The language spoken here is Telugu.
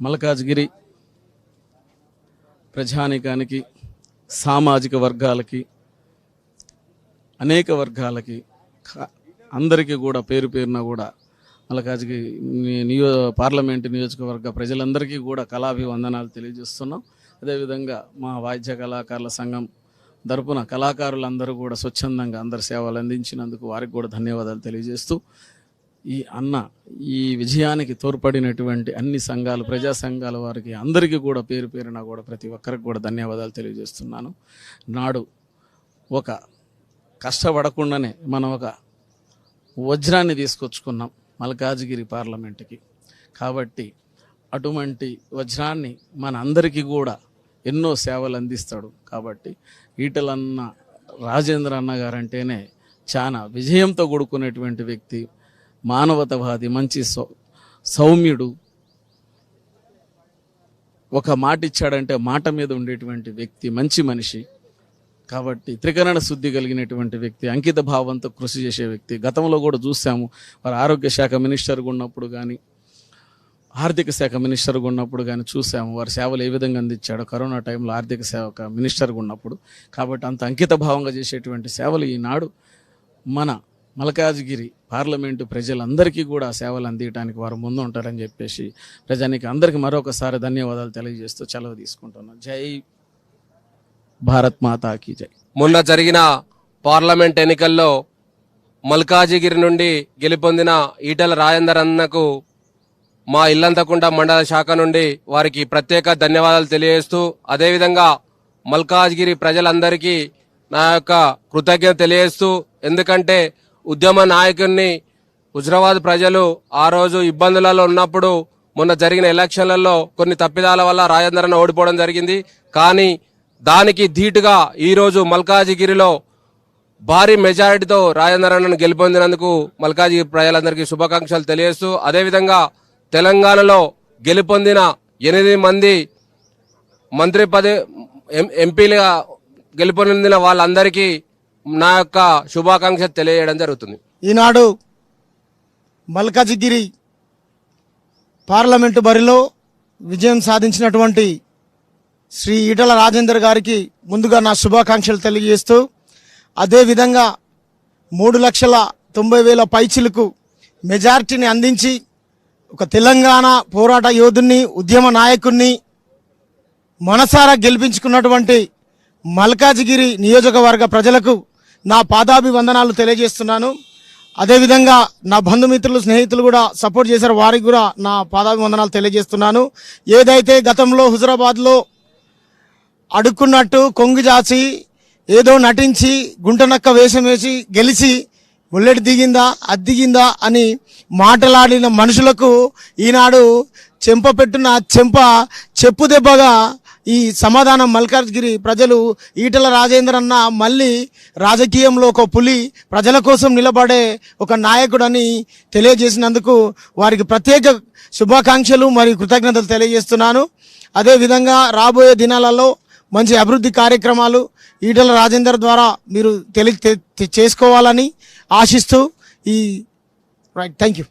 మల్కాజ్గిరి ప్రజానికానికి సామాజిక వర్గాలకి అనేక వర్గాలకి అందరికీ కూడా పేరు పేరున కూడా మల్కాజ్గిరి నియో పార్లమెంటు నియోజకవర్గ ప్రజలందరికీ కూడా కళాభివందనాలు తెలియజేస్తున్నాం. అదేవిధంగా మా వాయిద్య కళాకారుల సంఘం తరపున కళాకారులందరూ కూడా స్వచ్ఛందంగా అందరి సేవలు అందించినందుకు వారికి కూడా ధన్యవాదాలు తెలియజేస్తూ ఈ అన్న ఈ విజయానికి తోడ్పడినటువంటి అన్ని సంఘాలు ప్రజా సంఘాల వారికి అందరికీ కూడా పేరు పేరున కూడా ప్రతి ఒక్కరికి కూడా ధన్యవాదాలు తెలియజేస్తున్నాను. నాడు ఒక కష్టపడకుండానే మనం ఒక వజ్రాన్ని తీసుకొచ్చుకున్నాం మల్కాజ్గిరి పార్లమెంటుకి. కాబట్టి అటువంటి వజ్రాన్ని మన అందరికీ కూడా ఎన్నో సేవలు అందిస్తాడు. కాబట్టి ఈటలన్న రాజేంద్ర అన్న గారంటేనే చాలా విజయంతో కూడుకునేటువంటి వ్యక్తి. మానవతవాది మంచి సౌ సౌమ్యుడు. ఒక మాట ఇచ్చాడంటే మాట మీద ఉండేటువంటి వ్యక్తి మంచి మనిషి. కాబట్టి త్రికరణ శుద్ధి కలిగినటువంటి వ్యక్తి అంకిత భావంతో కృషి చేసే వ్యక్తి. గతంలో కూడా చూసాము వారు ఆరోగ్య శాఖ మినిస్టర్గా ఉన్నప్పుడు కానీ ఆర్థిక శాఖ మినిస్టర్గా ఉన్నప్పుడు కానీ చూసాము వారి సేవలు ఏ విధంగా అందించాడో. కరోనా టైంలో ఆర్థిక శాఖ మినిస్టర్గా ఉన్నప్పుడు. కాబట్టి అంత అంకిత భావంగా చేసేటువంటి సేవలు ఈనాడు మన మల్కాజ్గిరి పార్లమెంటు ప్రజలందరికీ కూడా సేవలు అందించడానికి వారు ముందు ఉంటారని చెప్పేసి ప్రజానికి అందరికీ మరొకసారి ధన్యవాదాలు తెలియజేస్తూ సెలవు తీసుకుంటున్నాను. జై భారత్ మాతాకి జై. మొన్న జరిగిన పార్లమెంట్ ఎన్నికల్లో మల్కాజిగిరి నుండి గెలుపొందిన ఈటల రాజేందర్ అన్నకు మా ఇల్లంతకుంట మండల శాఖ నుండి వారికి ప్రత్యేక ధన్యవాదాలు తెలియజేస్తూ అదేవిధంగా మల్కాజ్గిరి ప్రజలందరికీ నా యొక్క కృతజ్ఞత తెలియజేస్తూ ఎందుకంటే ఉద్యమ నాయకుడిని హుజరాబాద్ ప్రజలు ఆ రోజు ఇబ్బందులలో ఉన్నప్పుడు మొన్న జరిగిన ఎలక్షన్లలో కొన్ని తప్పిదాల వల్ల రాజేందర్ ఓడిపోవడం జరిగింది. కానీ దానికి ధీటుగా ఈరోజు మల్కాజిగిరిలో భారీ మెజారిటీతో రాజేందర్ గెలుపొందినందుకు మల్కాజిగిరి ప్రజలందరికీ శుభాకాంక్షలు తెలియజేస్తూ అదేవిధంగా తెలంగాణలో గెలుపొందిన ఎనిమిది మంది మంత్రి పదవి ఎం- ఎంపీలుగా గెలుపొందిన వాళ్ళందరికీ నా యొక్క శుభాకాంక్ష తెలియజేయడం జరుగుతుంది. ఈనాడు మల్కాజిగిరి పార్లమెంటు బరిలో విజయం సాధించినటువంటి శ్రీ ఈటల రాజేందర్ గారికి ముందుగా నా శుభాకాంక్షలు తెలియజేస్తూ అదేవిధంగా మూడు లక్షల తొంభై వేల పైచిలకు మెజార్టీని అందించి ఒక తెలంగాణ పోరాట యోధుని ఉద్యమ నాయకుణ్ణి మనసారా గెలిపించుకున్నటువంటి మల్కాజిగిరి నియోజకవర్గ ప్రజలకు నా పాదాభివందనాలు తెలియజేస్తున్నాను. అదేవిధంగా నా బంధుమిత్రులు స్నేహితులు కూడా సపోర్ట్ చేశారు. వారికి కూడా నా పాదాభివందనాలు తెలియజేస్తున్నాను. ఏదైతే గతంలో హుజరాబాద్లో అడుక్కున్నట్టు కొంగు జాచి ఏదో నటించి గుంటనక్క వేషం వేసి గెలిచి బుల్లెట్ దిగిందా అది దిగిందా అని మాటలాడిన మనుషులకు ఈనాడు చెంప పెట్టిన చెంప చెప్పు దెబ్బగా ఈ సమాధానం మల్కాజ్గిరి ప్రజలు ఈటల రాజేంద్ర అన్న మళ్ళీ రాజకీయంలో ఒక పులి ప్రజల కోసం నిలబడే ఒక నాయకుడని తెలియజేసినందుకు వారికి ప్రత్యేక శుభాకాంక్షలు మరియు కృతజ్ఞతలు తెలియజేస్తున్నాను. అదేవిధంగా రాబోయే దినాలలో మంచి అభివృద్ధి కార్యక్రమాలు ఈటల రాజేందర్ ద్వారా మీరు తెలి చేసుకోవాలని ఆశిస్తూ ఈ రైట్ థ్యాంక్ యూ